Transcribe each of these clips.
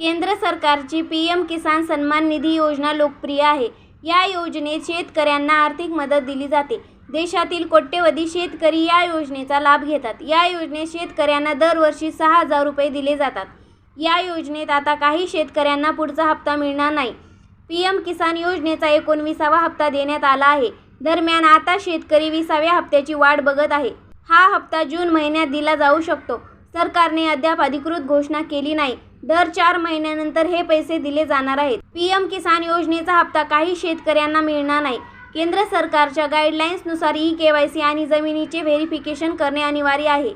केंद्र सरकारची P M किसान सन्मान निधी योजना लोकप्रिय आहे. या योजनेत शेतकऱ्यांना आर्थिक मदत दिली जाते. देशातील कोट्यवधी शेतकरी या योजनेचा लाभ घेतात. या योजनेत शेतकऱ्यांना दरवर्षी सहा हजार रुपये दिले जातात. या योजनेत आता काही शेतकऱ्यांना पुढचा हप्ता मिळणार नाही. पी एम किसान योजनेचा एकोणविसावा हप्ता देण्यात आला आहे. दरम्यान आता शेतकरी विसाव्या हप्त्याची वाट बघत आहे. हा हप्ता जून महिन्यात दिला जाऊ शकतो. सरकारने अद्याप अधिकृत घोषणा केली नाही. दर चार महिन्यानंतर हे पैसे दिले जाणार आहेत. पीएम किसान योजनेचा हप्ता काही शेतकऱ्यांना मिळणार नाही. केंद्र सरकारच्या गाईडलाईन्सनुसार ई के वाय सी आणि जमिनीचे व्हेरिफिकेशन करणे अनिवार्य आहे.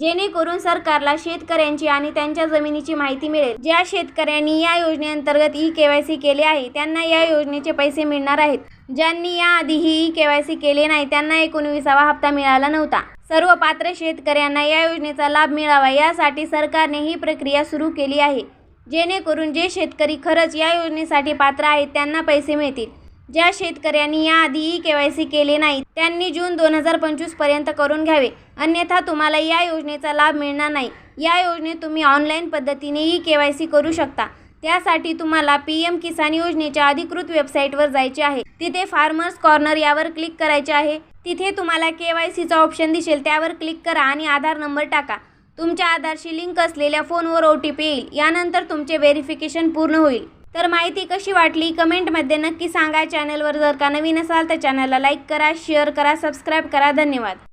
जेणेकरून सरकारला शेतकऱ्यांची आणि त्यांच्या जमिनीची माहिती मिळेल. ज्या शेतकऱ्यांनी या योजनेअंतर्गत ई के वाय सी केले आहे त्यांना या योजनेचे पैसे मिळणार आहेत. ज्यांनी याआधीही ई के वाय सी केले नाही त्यांना एकोणविसावा हप्ता मिळाला नव्हता. सर्व पात्र शेतकऱ्यांना या योजनेचा लाभ मिळावा यासाठी सरकारने ही प्रक्रिया सुरू केली आहे. जेणेकरून जे शेतकरी खरंच या योजनेसाठी पात्र आहेत त्यांना पैसे मिळतील. ज्या शेतकऱ्यांनी याआधी ई के वाय सी केले नाही त्यांनी जून दोन हजार पंचवीसपर्यंत करून घ्यावे. अन्यथा तुम्हाला या योजनेचा लाभ मिळणार नाही. या योजनेत तुम्ही ऑनलाईन पद्धतीने ई के वाय सी करू शकता. त्यासाठी तुम्हाला पी एम किसान योजनेच्या अधिकृत वेबसाईटवर जायचे आहे. तिथे फार्मर्स कॉर्नर यावर क्लिक करायचे आहे. तिथे तुम्हाला के वाय सीचा ऑप्शन दिसेल. त्यावर क्लिक करा आणि आधार नंबर टाका. तुमच्या आधारशी लिंक असलेल्या फोनवर ओ टी पी येईल. यानंतर तुमचे व्हेरिफिकेशन पूर्ण होईल. तर माहिती कशी वाटली कमेंटमध्ये नक्की सांगा. चॅनलवर जर का नवीन असाल तर चॅनलला लाईक करा शेअर करा सबस्क्राईब करा. धन्यवाद.